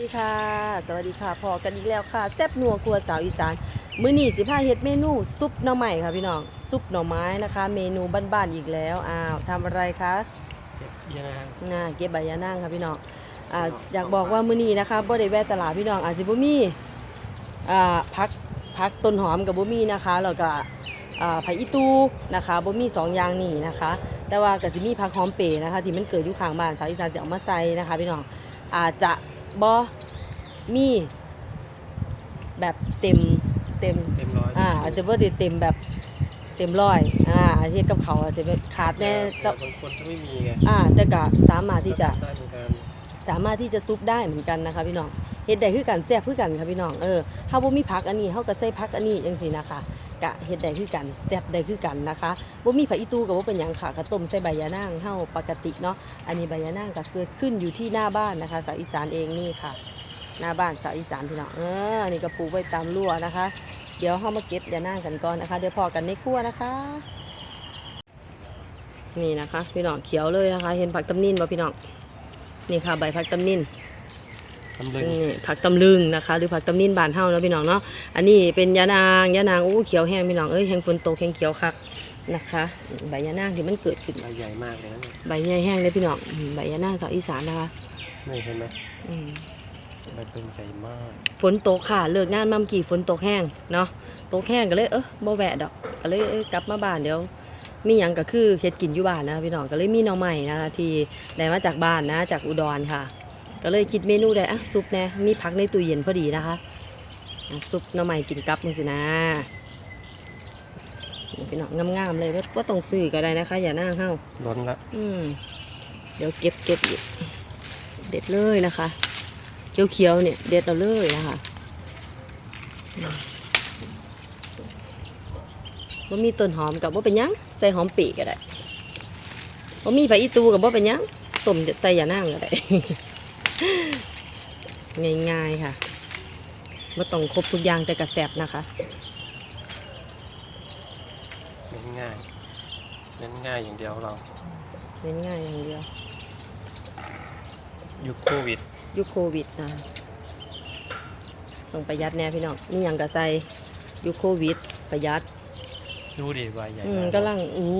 สวัสดีค่ะ สวัสดีค่ะพอกันอีกแล้วค่ะแซ่บนัวครัวสาวอีสานมื้อนี้สิพาเฮ็ดเมนูซุปหน่อไม้ค่ะพี่น้องซุปหน่อไม้นะคะ เมนูบ้านๆอีกแล้วอ้าวทำอะไรคะเก็บเยอะนะฮะน่าเก็บใบยะนางค่ะพี่น้องอ่าอยากบอกว่ามื้อนี้นะคะบ่ได้แวะตลาดพี่น้องอาจสิบ่มีอ่าพักพักต้นหอมกับบ่มีนะคะแล้วก็อ่าผักอีตูนะคะบ่มีสองอย่างนี้นะคะ แต่ว่าก็สิมีผักหอมเปรย์นะคะ ที่มันเกิดอยู่ข้างบ้านสาวอีสานจะเอามาใส่นะคะพี่น้องอาจจะ บ่มีแบบเต็มเต็มเต็มร้อยอ่าอาจจะบ่ได้เต็มแบบเต็มร้อยอ่าเฮ็ดกับเขาวอาจจะแบบขาดแน่แต่บางคนก็ไม่มีไงอ่าแต่ก็สามารถที่จะได้เหมือนกันสามารถที่จะซุปได้เหมือนกันนะคะพี่น้องเฮ็ดได้คือกันแซ่บคือกันค่ะพี่น้องเออเฮาบ่มีผักอันนี้เฮาก็ใส่ผักอันนี้จังซี่นะคะ กะเฮ็ดได้คือกันแซ่บได้คือกันนะคะบ่มีผักอีตูก็บ่เป็นหยังค่ะก็ต้มใส่ใบยะนางเฮาปกติเนาะอันนี้ใบยะนางก็เกิดขึ้นอยู่ที่หน้าบ้านนะคะสาวอีสานเองนี่ค่ะ หน้าบ้านสาวอีสานพี่น้องเอออันี่ก็ปลูกไว้ตามรั้วนะคะ เดี๋ยวเฮามาเก็บยะนางกันก่อนนะคะ เดี๋ยวพอกันในครัวนะคะนี่นะคะ พี่น้องเขียวเลยนะคะ เห็นผักตำนินบ่พี่น้องนี่ค่ะใบผักตำนิน ตำลึงนี่ผักตำลึงนะคะ หรือผักตำนินบานเฮาเนาะพี่น้องเนาะอันนี้เป็นยานางยานางอู้เขียวแห้งพี่น้องเอ้ยแห้งฝนตกแห้งเขียวคักนะคะใบยานางที่มันเกิดขึ้นใบใหญ่มากเลยนะเนี่ยใบใหญ่แห้งเลยพี่น้องอืมใบยานางสาวอีสานนะคะนี่เห็นไหมอืมใบเป็นใหญ่มาก ฝนตกค่ะเลิกงานมาเมื่อกี่ฝนตกแห้งเนาะตกแห้งก็เลยเออบ่แวะดอกก็เลยเอ้ยกลับมาบ้านเดี๋ยวมีหยังก็คือเฮ็ดกินอยู่บ้านนะพี่น้องก็เลยมีหน่อใหม่นะคะที่ได้มาจากบ้านนะจากอุดรค่ะ ก็เลยคิดเมนูได้อะซุปแน่มีผักในตู้เย็นพอดีนะคะอะซุปหน่อใหม่กินกับนี่สินะนี่พี่น้องงามๆเลยว่าว่าต้องซื้อก็ได้นะคะ อย่าหน้าห้าวล้นละอืมเดี๋ยวเก็บเก็บอีกเด็ดเลยนะคะเขียวๆเนี่ย เด็ดเอาเลยนะคะอืมว่ามีต้นหอมกับว่าเป็นหยังใส่หอมปีกก็ได้ว่ามีใบอีตูกับว่าเป็นหยังต้มใส่ยานั่งก็ได้ ง่ายๆค่ะว่าต้องครบทุกอย่างแต่กระแสบนะคะ เน้นง่ายเน้นง่ายอย่างเดียวเราเน้นง่ายอย่างเดียว ยุคโควิด ยุคโควิดนะต้องประหยัดแน่พี่น้องนี่ยังกระใส่ยุคโควิด ประหยัด ดูดิใบใหญ่อืมมากกำลังอู้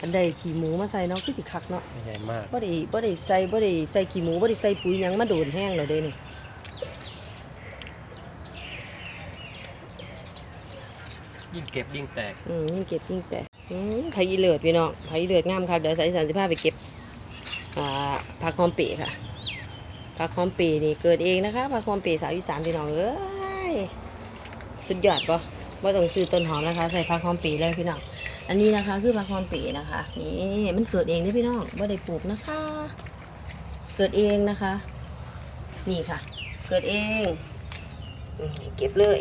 อันใดขี่หมูมาใส่เนาะคือสิคักเนาะใบใหญ่มากบ่ได้บ่ได้ใส่บ่ได้ใส่ขี้หมูบ่ได้ใส่ปุ๋ยหยังมาโดนแห้งแล้วเด้นี่ยิ่งเก็บยิ่งแตกอืมยิ่งเก็บยิ่งแตกอืมไผอีเลิศพี่น้องไผอีเลิศงามคักเดี๋ยวใส่สันสิพาไปเก็บอ่าผักหอมเปรย์ค่ะผักหอมเปรย์นี่เกิดเองนะคะผักหอมเปรย์สาวอีสานพี่น้องเอ้ยสุดยอดปะว่าต้องซื้อต้นหอมนะคะ ใส่ผักหอมเปรย์เลยพี่น้อง อันนี้นะคะคือผักหอมเปรย์นะคะ นี่มันเกิดเองเด้พี่น้องว่าได้ปลูกนะคะ เกิดเองนะคะ นี่ค่ะ เกิดเองเก็บเลย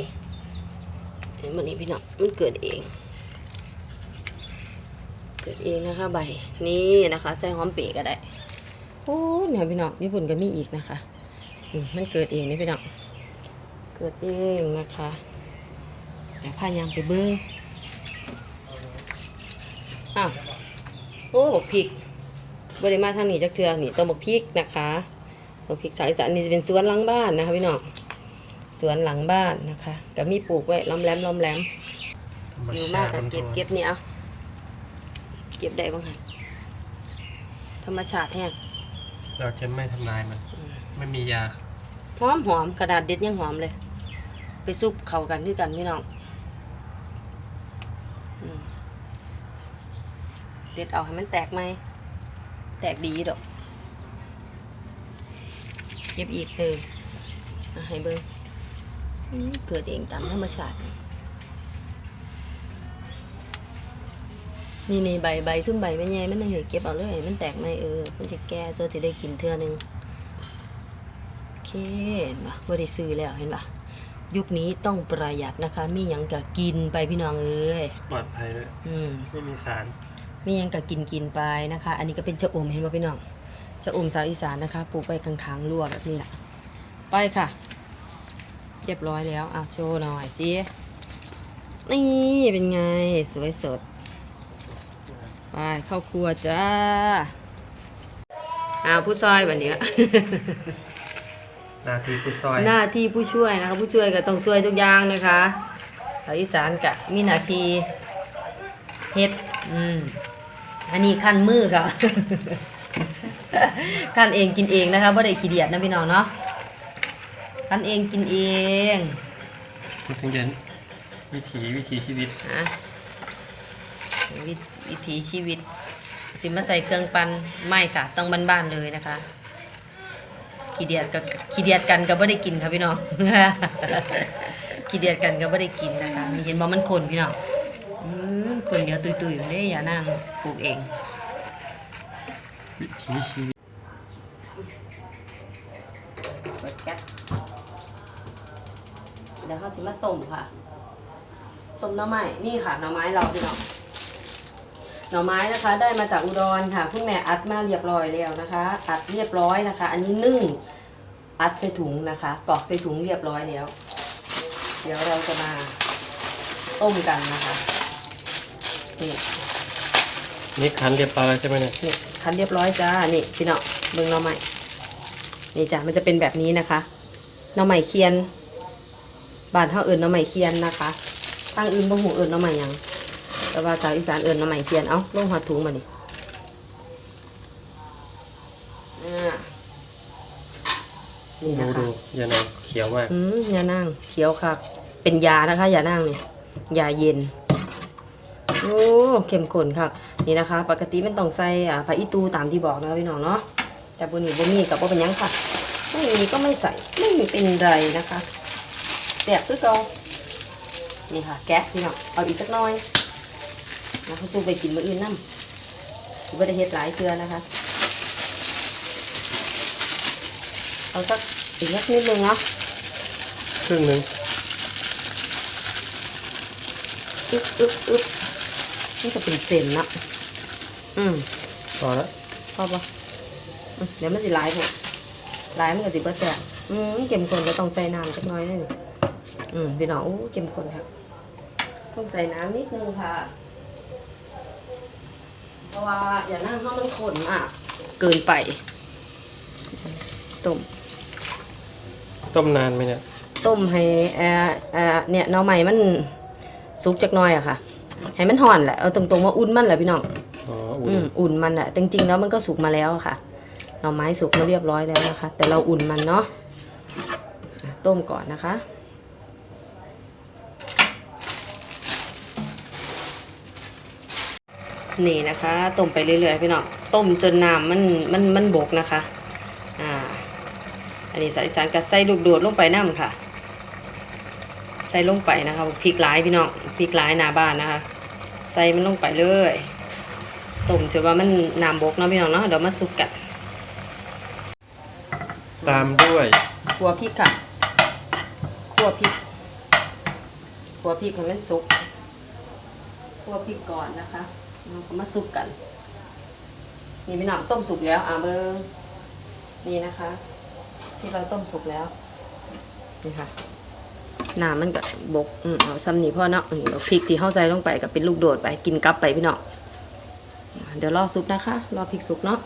เห็นมันนี่พี่น้องมันเกิดเอง เกิดเองนะคะ ใบนี่นะคะ ใส่หอมเปรย์ก็ได้โอ้เนี่ยพี่น้องญี่ปุ่นก็มีอีกนะคะมันเกิดเองนี่พี่น้องเกิดเองนะคะเดี๋ยายางไปเบิ้ง อ้าวโอ้บอกพริกบริมาทางนี้จักเทือนี่ต้มบอกพริกนะคะต้มพริกสายสานนี่จะเป็นสวนหลังบ้านนะคะพี่น้องสวนหลังบ้านนะคะก็มีปลูกไว้ล้อมแหลมล้อมแหลมธรรอยู่ชมากติกับเก็บเก็บนี่เอาเก็บได้บ้างไงธรรมชาติแห้งเราจะไม่ทำลายมัน ไม่มียาหอมหอมกระดาษเด็ดยังหอมเลย ไปซุปเข้ากันด้วยกันพี่น้องอืม เด็ดเอาให้มันแตกไหม แตกดีดอกเก็บอีกเออเอาให้เบิ้งอืมเกิดเองตามธรรมชาติ นี่นี่ใบใบซุ่มใบไม่แย่มันยังเหลือเก็บเอาเลยมันแตกไหมเออมันจะแก่เจอที่ได้กินเทื่อหนึงโอเคเห็นปะว่าได้ซื้อแล้วเห็นปะยุคนี้ต้องประหยัดนะคะ มีหยังกะกินไปพี่น้องเอ้ยปลอดภัยเลยอืมไม่มีสาร มีหยังกะกินกินไปนะคะ อันนี้ก็เป็นชะอมเห็นป่ะพี่น้องชะอมสาวอีสานนะคะปลูกไปข้างๆรั้วแบบนี้แหละไปค่ะเรียบร้อยแล้วอะโชว์หน่อยสินี่เป็นไงสวยสดไปเข้าครัวจ้าอ้าวผู้ซอยวันนี้นหนาทีผู้ซอยหน้าที่ผู้ช่วยนะคะผู้ช่วยก็ต้องช่วยทุกอย่างนะคะภาคอีสานกะมีหน้าที่เฮ็ด อืม อันนี้ขั้นมือค่ะขั้นเองกินเองนะคะบ่ได้ขี้เดียดนะพี่น้องเนาะขั้นเองกินเองมันถึงจะวิถีวิถีชีวิตนะวิวิถีชีวิตสิมาใส่เครื่องปั่นไม่ค่ะ ต้องบ้านๆเลยนะคะขี้เดียดกับขี้เดียดกันก็บ่ได้กินค่ะพี่น้องขี้เดียดกันก็บ่ได้กินนะคะมีเห็นบ่มันคนพี่น้องอืม คนเดียวตุยๆมันได้อย่านั่งปลูกเองวิถีชีวิตเดี๋ยวเขาจะมาต้มค่ะ ต้มหน่อไม้ นี่ค่ะหน่อไม้เราพี่น้องหน่อไม้นะคะ ได้มาจากอุดรค่ะคุณแม่อัดมาเรียบร้อยแล้วนะคะ อัดเรียบร้อยนะคะ อันนี้นึ่งอัดใส่ถุงนะคะกรอกใส่ถุงเรียบร้อยแล้ว เดี๋ยวเราจะมาต้มกันนะคะ นี่นี่คันเรียบร้อยแล้วใช่ไหมเนี่ยนี่คั้นเรียบร้อยจ้า นี่พี่น้องเบิ่งหน่อใหม่ นี่จ้ะมันจะเป็นแบบนี้นะคะหน่อใหม่เคียน บ้านเท่าเอิญหน่อใหม่เคียนนะคะทางอื่นบ่หูเอิญหน่อใหม่หยัง แต่ว่าชาวอีสานเอิญหน่อใหม่เคียน เอ้าลงหัดถุงมาดิอ่านี่ดูนะคะ ดูอย่าหนองเขียวมาก อืมยานั่งเขียวค่ะ เป็นยานะคะยานั่งนี่ยาเย็น โอ้เข้มข้นค่ะนี่นะคะ ปกติมันต้องใส่อ่าผักอีตูตามที่บอกนะคะพี่น้องเนาะแต่บนนี้บนนี้กับว่าเป็นหยังค่ะไม่มีก็ไม่ใส่ไม่มีเป็นไรนะคะแสบคือเก่านี่ค่ะ แก๊สพี่น้องเอาอีกสักหน้อยนะคะสู้ไปกินมื้ออื่นน้ำไม่ได้เฮ็ดหลายเทือนะคะ เอาสักอีกนิดนิดนึงเนาะครึ่งหนึงอึ๊บอึ๊บอึ๊บ นี่จะเป็นเส้นเนาะอืมพอแล้วพอปะอืมเดี๋ยวมันสิหลายพวกหลายมันก็สิบ่แซ่บอืมเค็มข้นก็ต้องใส่น้ำจักหน้อยนี่อืมพี่น้องอู้เค็มข้นครับต้องใส่น้ำนิดนึงค่ะ เพราะว่าอย่านั่งเพราะมันข้นมากเกินไปต้มต้มนานไหมเนี่ย ต้มให้เอ่อเอ่อเนี่ยหน่อไม้มันสุกจักหน่อยอะค่ะ ให้มันห่อนแหละเอาตรงๆว่าอุ่นมันแหละพี่น้องอ๋ออือุ่นมอุ่นมันอะจริงๆแล้วมันก็สุกมาแล้วอะค่ะหน่อไม้สุกมาเรียบร้อยแล้วนะคะ แต่เราอุ่นมันเนาะอะต้มก่อนนะคะ นี่นะคะต้มไปเรื่อยๆพี่น้องต้มจนน้ำมันมันมันบกนะคะ อ่า อันนี้ใส่สารกัดใส่ลูกโดดลงไปน้ำค่ะ ใส่ลงไปนะคะพริกหลายพี่น้องพริกหลายหนาบ้านนะคะ ใส่มันลงไปเลยต้มจนว่ามันน้ำบกเนาะพี่น้องเนาะเดี๋ยวมาสุกกันตามด้วยขัวพริกค่ะขัวพริกขัวพริกให้มันสุกขัวพริกก่อนนะคะเราก็มาสุกกัน นี่พี่น้องต้มสุกแล้วอ่าเบอร์นี่นะคะ ที่เราต้มสุกแล้วนี่ค่ะ น้ำมันก็บกอืมเอาซ้ำนี่พ่อเนาะนี่เอาพริกที่เข้าใจลงไปกับเป็นลูกโดดไปกินกับไปพี่เน้องเดี๋ยวรอซุปนะคะ รอพริกสุกเนาะ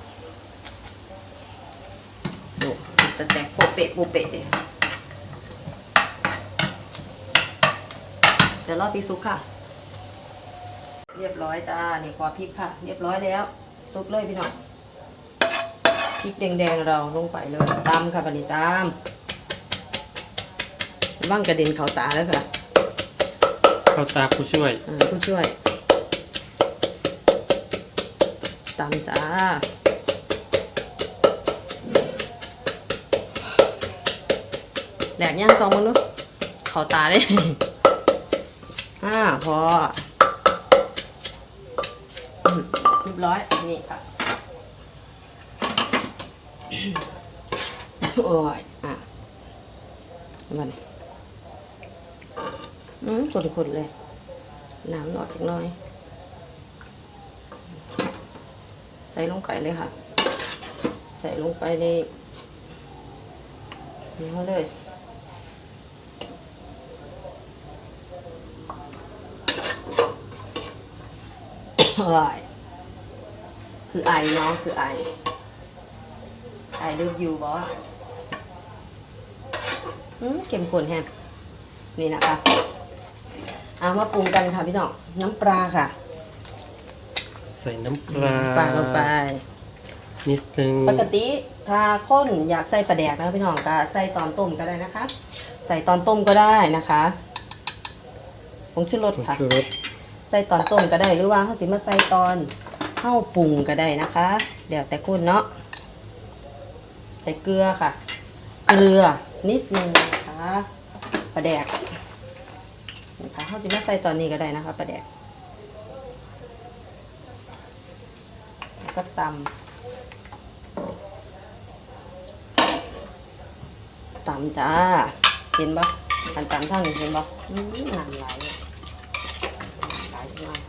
โอ้จะแตกโปะเปะโปะเปะเลยเดี๋ยวรอพริกสุกค่ะ เรียบร้อยจ้านี่ควาพริกค่ะ เรียบร้อยแล้วสุกเลยพี่เน้องพริกแดงๆเราลงไปเลยตามค่ะบันนี้ตาม ว่างกระเด็นเขาตาแล้วค่ะเข้าตาผู้ช่วย อ่าผู้ช่วยตามจ้าแหลกย่างซองมันลูกเขาตาเลย อ่าพออืมเรียบร้อย นี่ค่ะ โอ้ย อะมัน อืมคนๆเลยน้ำหลอดจักน้อย ใส่ลงไปเลยค่ะ ใส่ลงไปในนี่เลยโอ้ยคือไอเนาะคือไอไอเลิฟยูบอสอืมเข้มข้นแฮมนี่นะคะ เอามาปรุงกันค่ะพี่น้องน้ำปลาค่ะใส่น้ำปลาปลาลงไปนิดนึงปกติถ้าข้นอยากใส่ปลาแดกนะพี่น้องก็ใส่ตอนต้มก็ได้นะคะ ใส่ตอนต้มก็ได้นะคะผงชูรสผงค่ะชูรสใส่ตอนต้มก็ได้หรือว่าเขาสิมาใส่ตอนเข้าปรุงก็ได้นะคะ เดี๋ยวแต่คุณเนาะใส่เกลือค่ะ เกลือนิดนึงนะคะปลาแดก นะคะเขาจะมาใส่ตอนนี้ก็ได้นะคะปลาแดกก็ตำตำจ้าเห็นปะอันตำท่างนี้เห็นปะอืมหนังไหลายหลายมาก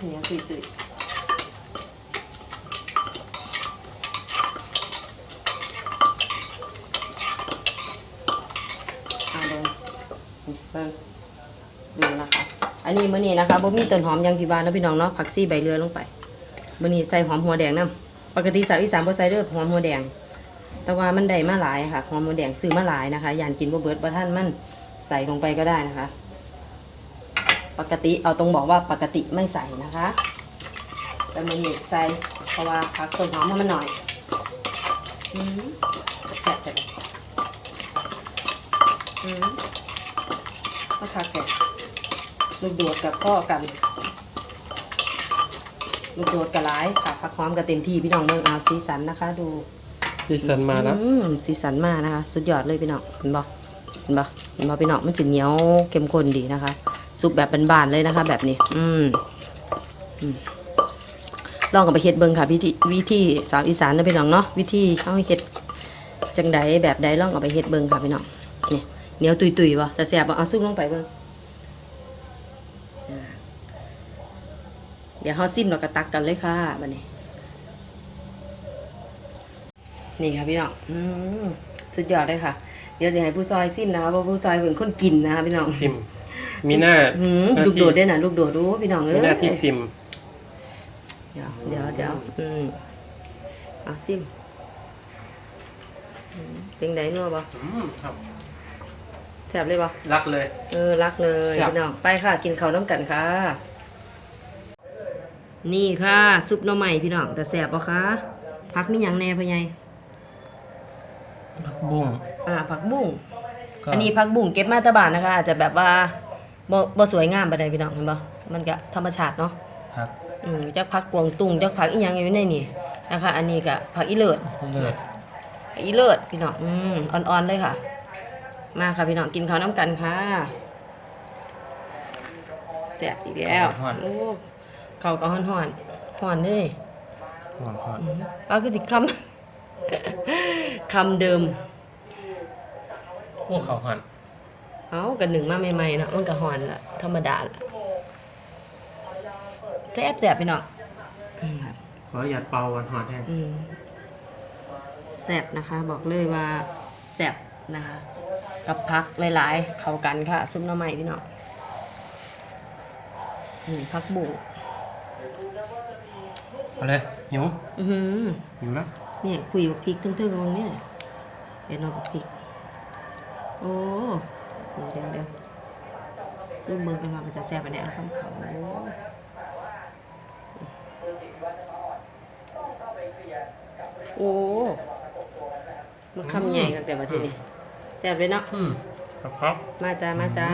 เหนียวตุยๆ เอาเดิน เบิ่งดูนะคะ อันนี้มื้อนี้นะคะบ่มีต้นหอมยังที่บ้านเนาะพี่น้องเนาะผักซี่ใบเรือลงไปมื้อนี้ใส่หอมหัวแดงนํปกติสาวอีสานบ่ใส่เด้อหอมหัวแดง แต่ว่ามันได้มาหลายค่ะหอมหัวแดงซื้อมาหลายนะคะยานกินบ่เบิดบ่ทันมันใส่ลงไปก็ได้นะคะ ปกติเอาตรงบอกว่าปกติไม่ใส่นะคะแต่มื้อนี้ใส่เพราะว่าผักต้นหอมมันหน่อยอืมแซ่บจังอืม ก็คักแกลูกโดดกับพ่อกันลูกโดดกับร้ายค่ะพักความกับเต็มที่พี่น้องเมืองเอาสีสันนะคะ ดูซีซันมาแล้วอืมสีสันมากนะคะ สุดยอดเลยพี่น้องเห็นบ่เห็นบ่เห็นบ่พี่น้องมันจะเหนียวเข้มข้นดีนะคะ ซุปแบบบานๆเลยนะคะ แบบนี้ อืมอืมลองกับไปเฮ็ดเบิ่งค่ะวิธีวิธีสาวอีสานนะพี่น้องเนาะวิธีเขาเฮ็ดจังใดแบบใดลองเอาไปเฮ็ดเบิ่งค่ะพี่น้องนี่ เหนียวตุยๆวะแต่แสบบ่เอาซุปลงไปเบิ่งอ่าเดี๋ยวเฮาซิมเราก็ตักกันเลยค่ะบัดนี้ นี่ค่ะพี่น้องอืมสุดยอดเลยค่ะ เดี๋ยวจะให้ผู้ซอยซิมนะคะเพราะผู้ซอยเป็นคนกินนะคะพี่น้องซิม มีหน้าอืมหน้าลูกที่โดดด้วยนะลูกโดดรู้พี่น้องเอ้มียหน้าที่ซิม เดี๋ยวเดี๋ยวเดี๋ยวอืมเอาซิมอืมเป็นไดนัวบ่อืมครับ แซ่บเลยบ่รักเลย เออรักเลยแซ่บ พี่น้องไปค่ะ กินข้าวน้ำกันค่ะ นี่ค่ะ ซุปหน่อไม้พี่น้องแต่แซ่บบ่คะผักนี่หยังแน่พ่อใหญ่ผักบุ้งอ่าผักบุ้ง ก็อันนี้ผักบุ้งเก็บมาแตะบานนะคะ อาจจะแบบว่าบ่บ่สวยงามปานใดพี่น้องเห็นบ่มันก็ธรรมชาติเนาะผักอืมจักผักกวางตุ้งจักผักอีหยังอยู่ในนี่นะคะ อันนี้ก็ผักอีเลิศเลือดผักอีเลิศพี่น้องอืมอ่อนๆเลยค่ะ มาค่ะพี่น้องกินข้าวน้ำกันค่ะแซ่บอีกแล้วโอ้ข้าวก็ฮ้อนๆฮ้อนเลยหอมหอมอืมเอาคือสิคำ คำเดิม โอ้เขาวหั่นเอากันหนึ่งมาใหม่ๆเนาะมันก็ฮ้อนละธรรมดาละแซ่บแซ่บพี่น้องอืมครับขอหยัดเป่าวันหอดแห้งอืมแซ่บนะคะ บอกเลยว่าแซ่บนะคะ กับพักหลาย ๆ เข้ากันค่ะ ซุปหน้ำใหม่พี่น้องนี่พักบุ้งเอาเลยหิวอือหือหิวแล้วเนี่ยคุยกับพริกทึ่งๆลงเนี่ยเดี๋ยวเรากับพริก โอ้เดี๋ยวเดี๋ยวเดี๋ยวจุ่มเบิ่งกันมาเป็นจะแซ่บไปไหนเอาข้ามเขาโอ้มันคำใหญ่กันแต่ว่าทีนี้ แซ่บเลยเนาะอืมครับครับมาจ้ามาจ้า